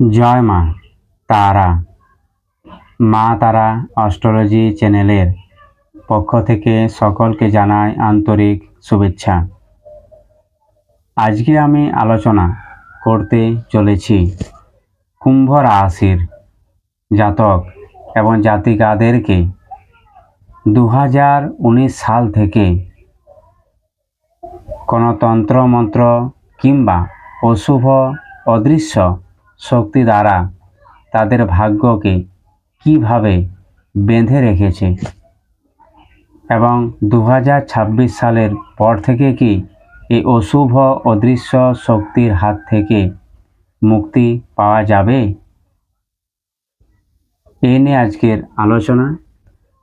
জয় মা তারা। মা তারা অস্ট্রোলজি চ্যানেলের পক্ষ থেকে সকলকে জানাই আন্তরিক শুভেচ্ছা। আজকে আমি আলোচনা করতে চলেছি কুম্ভ রাশির জাতক এবং জাতিকাদেরকে। দু হাজার উনিশ সাল থেকে কোনো তন্ত্রমন্ত্র কিংবা অশুভ অদৃশ্য শক্তি দ্বারা তাদের ভাগ্যকে কীভাবে বেঁধে রেখেছে? এবং দু হাজার ছাব্বিশ সালের পর থেকে কি এই অশুভ অদৃশ্য শক্তির হাত থেকে মুক্তি পাওয়া যাবে? এই নিয়ে আজকের আলোচনা।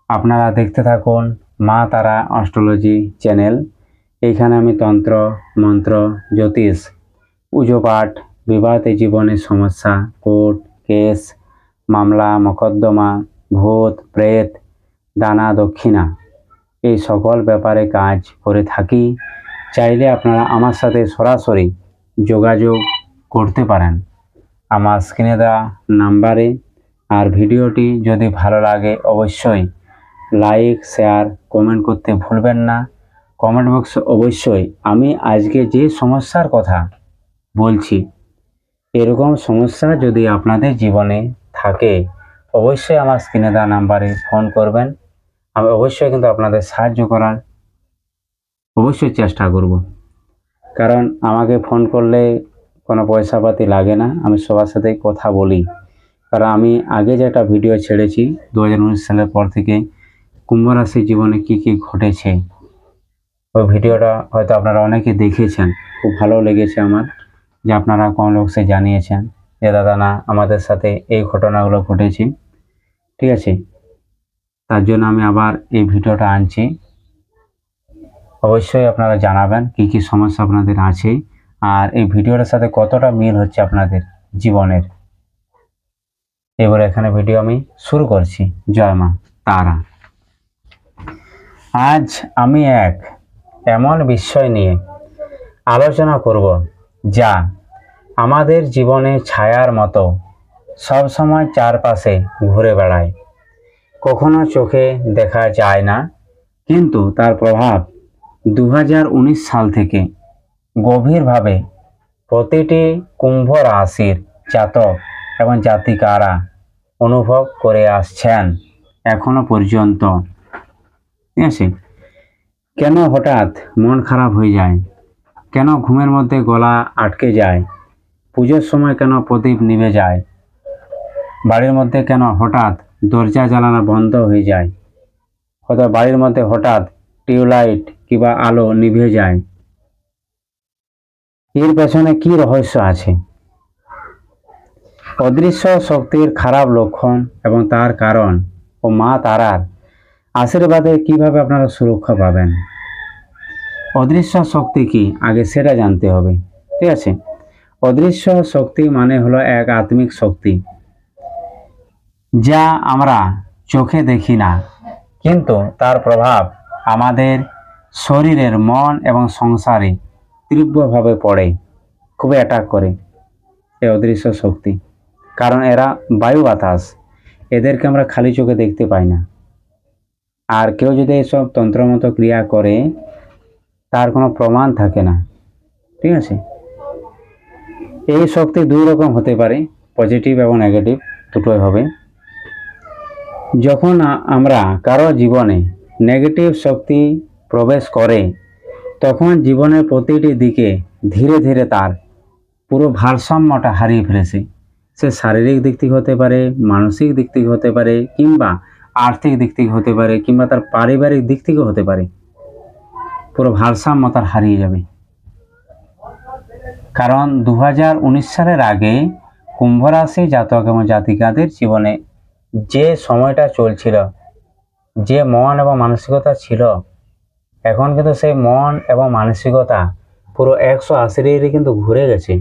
আপনারা দেখতে থাকুন মা তারা অস্ট্রোলজি চ্যানেল। এইখানে আমি তন্ত্র, মন্ত্র, জ্যোতিষ, পুজো পাঠ বিবাহিত জীবনের সমস্যা, কোর্ট কেস, মামলা, মকদ্দমা, ভূত, প্রেত, দানা, দক্ষিণা এই সকল ব্যাপারে কাজ করে থাকি। চাইলে আপনারা আমার সাথে সরাসরি যোগাযোগ করতে পারেন। আমার স্ক্রিনে দেওয়া নাম্বারে আর ভিডিওটি যদি ভালো লাগে অবশ্যই লাইক, শেয়ার, কমেন্ট করতে ভুলবেন না। কমেন্ট বক্সে অবশ্যই আমি আজকে যে সমস্যার কথা বলছি এরকম সমস্যা যদি আপনাদের জীবনে থাকে, অবশ্যই আমার স্ক্রিনে দেওয়া নাম্বারে ফোন করবেন। আমি অবশ্যই কিন্তু আপনাদের সাহায্য করার অবশ্যই চেষ্টা করব। কারণ আমাকে ফোন করলে কোনো পয়সাপাতি লাগে না, আমি সবার সাথে কথা বলি। কারণ আমি আগে যে একটা ভিডিও ছেড়েছি দু হাজার উনিশ সালের পর থেকে কুম্ভ রাশির জীবনে কি কি ঘটেছে, ওই ভিডিওটা হয়তো আপনারা অনেকে দেখেছেন, খুব ভালো লেগেছে আমার। যে আপনারা কোন লোক সে জানিয়েছেন যে, দাদা, না, আমাদের সাথে এই ঘটনাগুলো ঘটেছে। ঠিক আছে? তার জন্য আমি আবার এই ভিডিওটা আনছি। অবশ্যই আপনারা জানাবেন কি কি সমস্যা আপনাদের আছে আর এই ভিডিওটার সাথে কতটা মিল হচ্ছে আপনাদের জীবনের। এবার এখানে ভিডিও আমি শুরু করছি। জয় মা, তারা। আজ আমি এক এমন বিষয় নিয়ে আলোচনা করব যা আমাদের জীবনে ছায়ার মতো সবসময় চারপাশে ঘুরে বেড়ায়। কখনো চোখে দেখা যায় না, কিন্তু তার প্রভাব দু হাজার উনিশ সাল থেকে গভীরভাবে প্রতিটি কুম্ভ রাশির জাতক এবং জাতিকারা অনুভব করে আসছেন এখনও পর্যন্ত। ঠিক আছে? কেন হঠাৎ মন খারাপ হয়ে যায়? কেন ঘুমের মধ্যে গলা আটকে যায়? পুজোর সময় কেন প্রদীপ নিভে যায়? বাড়ির মধ্যে কেন হঠাৎ দরজা জ্বালানো বন্ধ হয়ে যায়? হয়তো বাড়ির মধ্যে হঠাৎ টিউবলাইট কিংবা আলো নিভে যায়? এর পেছনে কি রহস্য আছে? অদৃশ্য শক্তির খারাপ লক্ষণ এবং তার কারণ ও মা তারার আশীর্বাদে কীভাবে আপনারা সুরক্ষা পাবেন? অদৃশ্য শক্তি কি? আগে সেটা জানতে হবে। ঠিক আছে? অদৃশ্য শক্তি মানে হলো এক আত্মিক শক্তি, যা আমরা চোখে দেখি না। কিন্তু তার প্রভাব আমাদের শরীরের মন এবং সংসারে তীব্রভাবে পড়ে খুবই অ্যাটাক করে এই অদৃশ্য শক্তি। কারণ এরা বায়ু বাতাস, এদেরকে আমরা খালি চোখে দেখতে পাই না। আর কেউ যদি এসব তন্ত্রমতো ক্রিয়া করে, তার কোনো প্রমাণ থাকে না। ঠিক আছে? এই শক্তি দুই রকম হতে পারে পজিটিভ এবং নেগেটিভ দুটোই হবে। যখন আমরা কারও জীবনে নেগেটিভ শক্তি প্রবেশ করে, তখন জীবনের প্রতিটি দিকে ধীরে ধীরে তার পুরো ভারসাম্যটা হারিয়ে ফেলেছে। সে শারীরিক দিক থেকে হতে পারে, মানসিক দিক থেকে হতে পারে, কিংবা আর্থিক দিক থেকে হতে পারে, কিংবা তার পারিবারিক দিক থেকে হতে পারে। পুরো ভারসাম্য তার হারিয়ে যাবে। কারণ দু হাজার উনিশ সালের আগে কুম্ভ রাশি জাতক এবং জাতিকাদের জীবনে যে সময়টা চলছিল, যে মন এবং মানসিকতা ছিল, এখন কিন্তু সেই মন এবং মানসিকতা পুরো একশো আশি ডিগ্রি কিন্তু ঘুরে গেছে।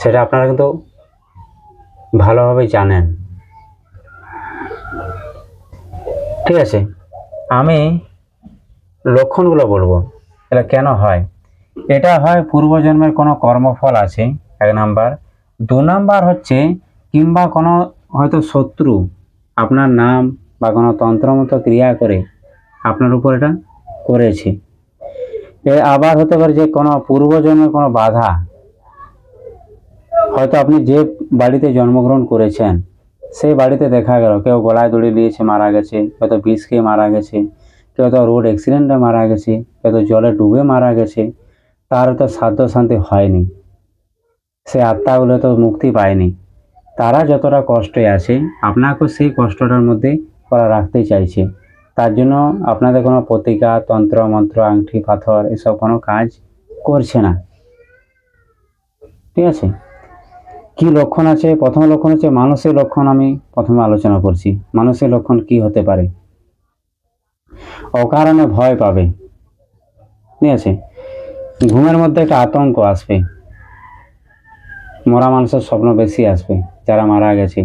সেটা আপনারা কিন্তু ভালোভাবে জানেন। ঠিক আছে, আমি লক্ষণগুলো বলব। এটা কেন হয়? এটা হয় পূর্বজন্মের কোনো কর্মফল আছে, এক নাম্বার। দু নাম্বার হচ্ছে, কিংবা কোনো হয়তো শত্রু আপনার নাম বা কোনো তন্ত্রমতো ক্রিয়া করে আপনার উপর এটা করেছে। এ আবার হতে পারে যে কোনো পূর্বজন্মের কোনো বাধা, হয়তো আপনি যে বাড়িতে জন্মগ্রহণ করেছেন সেই বাড়িতে দেখা গেল, কেউ গলায় দড়ি দিয়েছে, মারা গেছে হয়তো বিষ খেয়ে মারা গেছে, কেউ তো রোড অ্যাক্সিডেন্টে মারা গেছে, কেউ তো জলে ডুবে মারা গেছে তার তো সাধ্য শান্তি হয়নি। সে আত্মাগুলো তো মুক্তি পায়নি। তারা যতটা কষ্টে আছে, আপনাকেও সেই কষ্টটার মধ্যে ওরা রাখতে চাইছে। তার জন্য আপনাদের কোনো প্রতিকা তন্ত্র, মন্ত্র, আংটি, পাথর এসব কোনো কাজ করছে না। ঠিক আছে? কি লক্ষণ আছে? প্রথম লক্ষণ হচ্ছে মানসিক লক্ষণ আমি প্রথমে আলোচনা করছি। মানসিক লক্ষণ কি হতে পারে? অকারণে ভয় পাবে। ঠিক আছে? ঘুমের মধ্যে একটা আতঙ্ক আসবে। মরা মানুষের স্বপ্ন বেশি আসবে, যারা মারা গেছে।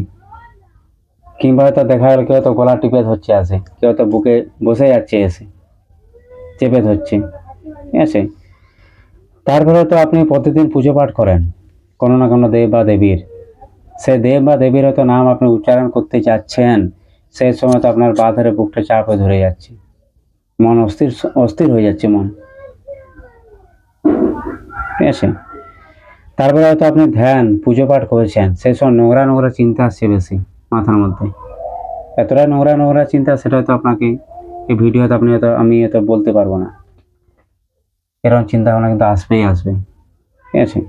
কিংবা হয়তো দেখা গেল কেউ তো গলা টিপে ধরছে আসে কেউ তো বুকে বসে যাচ্ছে এসে চেপে ধরছে, ঠিক আছে? তারপরে তো আপনি প্রতিদিন পুজো পাঠ করেন, কোনো না কোনো দেব বা দেবীর। সে দেব বা দেবীর হয়তো নাম আপনি উচ্চারণ করতে চাচ্ছেন, সেই সময় তো আপনার পা ধরে বুকটা চাপে ধরে যাচ্ছে। মন অস্থির অস্থির হয়ে যাচ্ছে মন। ঠিক আছে? তারপরে হয়তো আপনি ধ্যান, পুজো পাঠ করেছেন, সেই সব নোংরা নোংরা চিন্তা আসছে বেশি মাথার মধ্যে। এতটা নোংরা নোংরা চিন্তা, সেটা হয়তো আপনাকে এই ভিডিওতে আপনি হয়তো, আমি হয়তো বলতে পারব না। এরকম চিন্তা ভাবনা কিন্তু আসবেই আসবে। ঠিক আছে?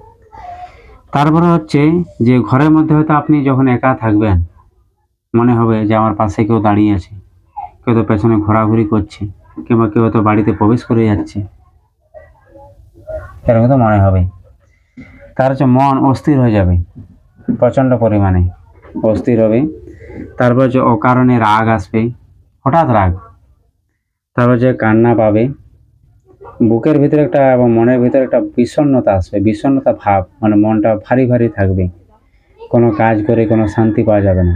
তারপরে হচ্ছে যে ঘরের মধ্যে হয়তো আপনি যখন একা থাকবেন, মনে হবে যে আমার পাশে কেউ দাঁড়িয়ে আছে, কেউ তো পেছনে ঘোরাঘুরি করছে, কিংবা কেউ হয়তো বাড়িতে প্রবেশ করে যাচ্ছে। এরকম তো মনে হবে তার হচ্ছে মন অস্থির হয়ে যাবে, প্রচণ্ড পরিমাণে অস্থির হবে। তারপর যে অকারণে রাগ আসবে, হঠাৎ রাগ। তারপর যে কান্না পাবে। বুকের ভিতরে একটা এবং মনের ভিতরে একটা বিষণ্ণতা আসবে, বিষণ্ণতা ভাব মানে মনটা ভারী ভারী থাকবে। কোনো কাজ করে কোনো শান্তি পাওয়া যাবে না।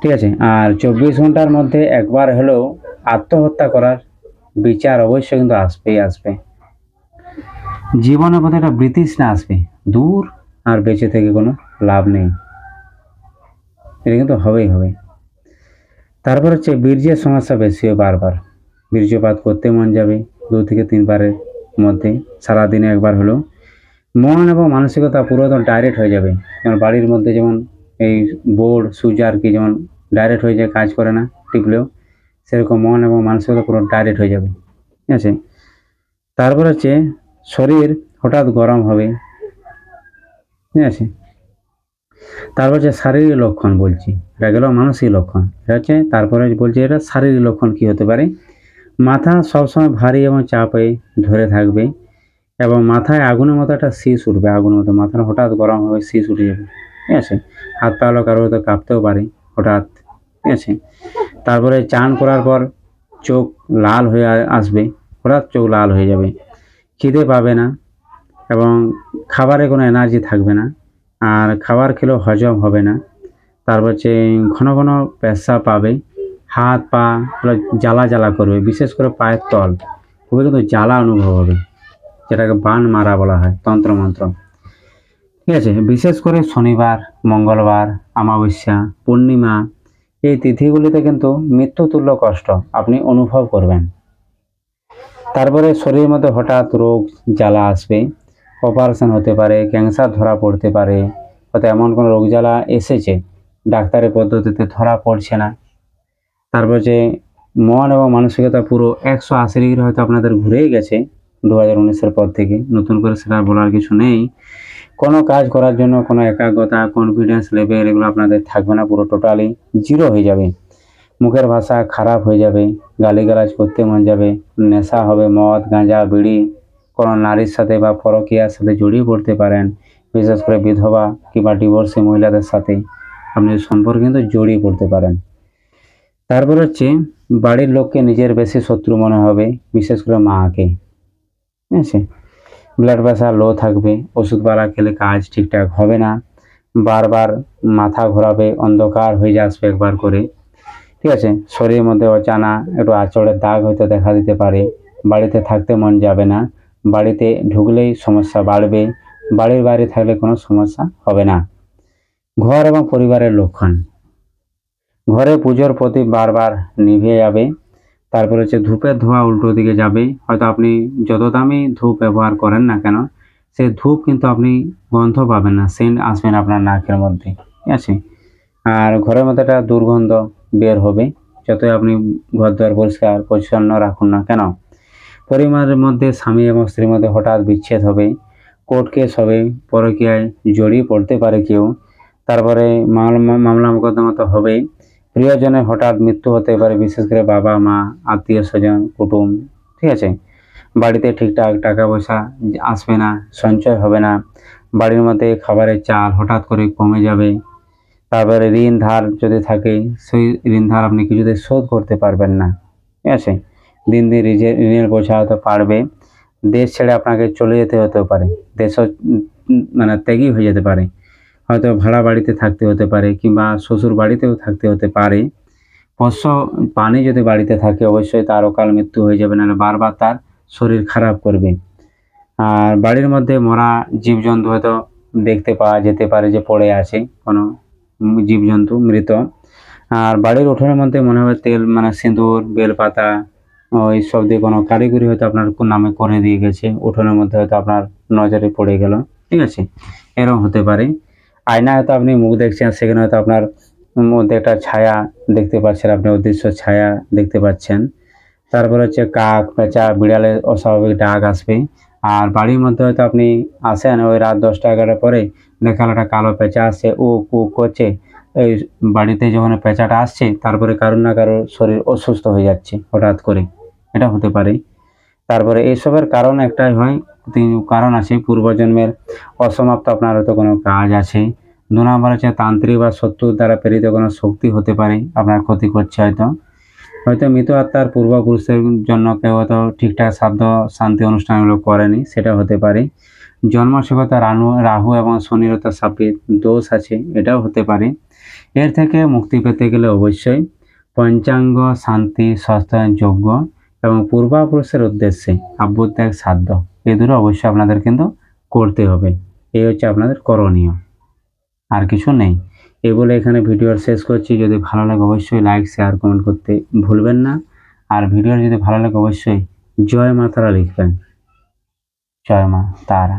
ঠিক আছে, আর চব্বিশ ঘণ্টার মধ্যে একবার হলেও আত্মহত্যা করার বিচার অবশ্যই কিন্তু আসবেই, আসবে। জীবনের প্রতি একটা বৃতৃষ্ণা আসবে। দূর আর বেঁচে থেকে কোনো লাভ নেই। এটা কিন্তু হবেই হবে। তারপর হচ্ছে বীর্যের সমস্যা বেশি হয় বারবার। বীর্যপাত করতে মন যাবে দু থেকে তিনবারের মধ্যে, সারাদিনে একবার হলেও। মন এবং মানসিকতা পুরো একদম ডাইরেক্ট হয়ে যাবে। যেমন বাড়ির মধ্যে যেমন এই বোর্ড সুইচ আর কি যেমন ডাইরেক্ট হয়ে যায়, কাজ করে না, টিপলেও সেরকম মন এবং মানসিকতা পুরো ডাইরেক্ট হয়ে যাবে। ঠিক আছে? তারপর হচ্ছে শরীর হঠাৎ গরম হবে। ঠিক আছে? তারপর যে শারীরিক লক্ষণ বলছি। এটা গেল মানসিক লক্ষণ। এটা হচ্ছে তারপরে বলছি এটা শারীরিক লক্ষণ কি হতে পারে? মাথা সবসময় ভারী এবং চাপে ধরে থাকবে এবং মাথায় আগুনের মতো একটা শীষ উঠবে। আগুনের মতো মাথার হঠাৎ গরম হবে, শীষ উঠে যাবে। ঠিক আছে? হাত পা হলো কারও হয়তো কাঁপতেও পারে হঠাৎ। ঠিক আছে? তারপরে চান করার পর চোখ লাল হয়ে আসবে। হঠাৎ চোখ লাল হয়ে যাবে। খিদে পাবে না এবং খাবারে কোনো এনার্জি থাকবে না। আর খাবার খেলেও হজম হবে না। তারপর হচ্ছে ঘন ঘন পেশা পাবে। হাত পা জ্বালা জ্বালা করবে। বিশেষ করে পায়ের তল। খুবই কিন্তু জ্বালা অনুভব হবে। যেটাকে বান মারা বলা হয়, তন্ত্রমন্ত্র। ঠিক আছে? বিশেষ করে শনিবার, মঙ্গলবার, অমাবস্যা, পূর্ণিমা, এই তিথিগুলিতে কিন্তু মৃত্যুতুল্য কষ্ট আপনি অনুভব করবেন। তারপরে শরীরের মধ্যে হঠাৎ রোগ, জ্বালা আসবে অপারেশন হতে পারে ক্যান্সার ধরা পড়তে পারে হয়তো এমন কোনো রোগ জ্বালা এসেছে, ডাক্তারের পদ্ধতিতে ধরা পড়ছে না। তারপর যে মন এবং মানসিকতা পুরো একশো আশি ডিগ্রি হয়তো আপনাদের ঘুরেই গেছে দু হাজার উনিশের পর থেকে, নতুন করে সেটা বলার কিছু নেই। কোনো কাজ করার জন্য কোনো একাগ্রতা কনফিডেন্স লেভেল এগুলো আপনাদের থাকবে না, পুরো টোটালি জিরো হয়ে যাবে। মুখের ভাষা খারাপ হয়ে যাবে, গালিগালাজ করতে মন যাবে, নেশা হবে, মদ, গাঁজা, বিড়ি, কোনো নারীর সাথে বা পরকীয়ার সাথে জড়িয়ে পড়তে পারেন, বিশেষ করে বিধবা কিংবা ডিভোর্সি মহিলাদের সাথে। আপনি সম্পর্কে কিন্তু জড়িয়ে পড়তে পারেন। তারপর হচ্ছে, বাড়ির লোককে নিজের বেশি শত্রু মনে হবে, বিশেষ করে মাকে। ঠিক আছে? ব্লাড প্রেশার লো থাকবে ওষুধপালা খেলে কাজ ঠিকঠাক হবে না, বারবার মাথা ঘোরাবে, অন্ধকার হয়ে আসবে একবার করে। ঠিক আছে? শরীরের মধ্যে অজানা একটু আঁচড়ের দাগ হয়তো দেখা দিতে পারে। বাড়িতে থাকতে মন যাবে না। বাড়িতে ঢুকলেই সমস্যা বাড়বে। বাড়ির বাইরে থাকলে কোনো সমস্যা হবে না। ঘর এবং পরিবারের লক্ষণ। ঘরে পুজোর প্রতি বারবার নিভে যাবে। তারপরে হচ্ছে ধূপের ধোঁয়া উল্টো দিকে যাবে। হয়তো আপনি যত দামি ধূপ ব্যবহার করেন না কেন সেই ধূপ কিন্তু আপনি গন্ধ পাবেন না। সেন্ট আসবেন আপনার নাকের মধ্যে। ঠিক আছে? আর ঘরের মধ্যে একটা দুর্গন্ধ বের হবে। যতই আপনি ঘর দুয়ার পরিষ্কার, পরিচ্ছন্ন রাখুন না কেন? পরিবারের মধ্যে স্বামী এবং স্ত্রীর মধ্যে হঠাৎ বিচ্ছেদ হবে, কোর্ট কেস হবে, পরকীয়ায় জড়িয়ে পড়তে পারে কেউ, তারপরে মামলা মামলা মোকদ্দমা তো হবেই প্রিয়জনের হঠাৎ মৃত্যু হতে পারে, বিশেষ করে বাবা, মা, আত্মীয় স্বজন, কুটুম, ঠিক আছে? বাড়িতে ঠিকঠাক টাকা পয়সা আসবে না, সঞ্চয় হবে না, বাড়ির মধ্যে খাবারের চাল হঠাৎ করে কমে যাবে তারপরে ঋণ ধার যদি থাকে, সেই ঋণ ধার আপনি কিছুতে শোধ করতে পারবেন না। ঠিক আছে? দিন দিন ঋণের ঋণের বোঝা হয়তো পারবে। দেশ ছেড়ে আপনাকে চলে যেতে হতে পারে। দেশ মানে ত্যাগী হয়ে যেতে পারে। হয়তো ভাড়া বাড়িতে থাকতে হতে পারে কিংবা শ্বশুর বাড়িতেও থাকতে হতে পারে। পোষ্য পানি যদি বাড়িতে থাকে, অবশ্যই তার অকাল মৃত্যু হয়ে যাবে, নাহলে বারবার তার শরীর খারাপ করবে। আর বাড়ির মধ্যে মরা জীবজন্তু হয়তো দেখতে পাওয়া যেতে পারে যে পড়ে আছে। কোনো জীবজন্তু, মৃত। আর বাড়ির উঠোনের মধ্যে মনে হবে তেল মানে সিঁদুর, বেলপাতা, ওই সব দিয়ে কোনো কারিগরি হয়তো আপনার নামে করে দিয়ে গেছে। উঠোনের মধ্যে হয়তো আপনার নজরে পড়ে গেল। ঠিক আছে? এরকম হতে পারে। আয়না হয়তো আপনি মুখ দেখছেন, সেখানে হয়তো আপনার মধ্যে একটা ছায়া দেখতে পাচ্ছেন, আপনি উদ্দেশ্য ছায়া দেখতে পাচ্ছেন। তারপর হচ্ছে কাক, পেঁচা বিড়ালের অস্বাভাবিক ডাক আসবে। আর বাড়ির মধ্যে হয়তো আপনি আসেন ওই রাত দশটা এগারোটার পরে দেখাল একটা কালো পেঁচা আসছে ও কু, করছে। এই বাড়িতে যখন পেঁচাটা আসছে, তারপরে কারোর না কারোর শরীর অসুস্থ হয়ে যাচ্ছে হঠাৎ করে। এটা হতে পারে। তারপরে এইসবের কারণ একটাই হয় কারণ আছে। পূর্বজন্মের অসমাপ্ত আপনার হয়তো কোনো কাজ আছে। দু নম্বর হচ্ছে তান্ত্রিক বা শত্রুর দ্বারা প্রেরিত কোনো শক্তি হতে পারে, আপনার ক্ষতি করছে হয়তো। হয়তো মৃত আত্মার পূর্বপুরুষের জন্য কেউ হয়তো ঠিকঠাক শ্রাদ্ধ, শান্তি অনুষ্ঠানগুলো করেনি, সেটা হতে পারে। জন্মসেকতা রানু, রাহু এবং শনির হয়তো সাপের দোষ আছে, এটাও হতে পারে। এর থেকে মুক্তি পেতে গেলে অবশ্যই পঞ্চাঙ্গ শান্তি সস্তায়ন যোগ্য এবং পূর্বপুরুষের উদ্দেশ্যে আব্যত্যাগ সাধ্য এই দুটো অবশ্যই আপনাদের কিন্তু করতে হবে। এই হচ্ছে আপনাদের করণীয়। আর কিছু নেই। এ বলে এখানে ভিডিওর শেষ করছি। যদি ভালো লাগে অবশ্যই লাইক শেয়ার কমেন্ট করতে ভুলবেন না। আর ভিডিও যদি ভালো লাগে অবশ্যই জয় মা তারা লিখবেন। জয় মা তারা।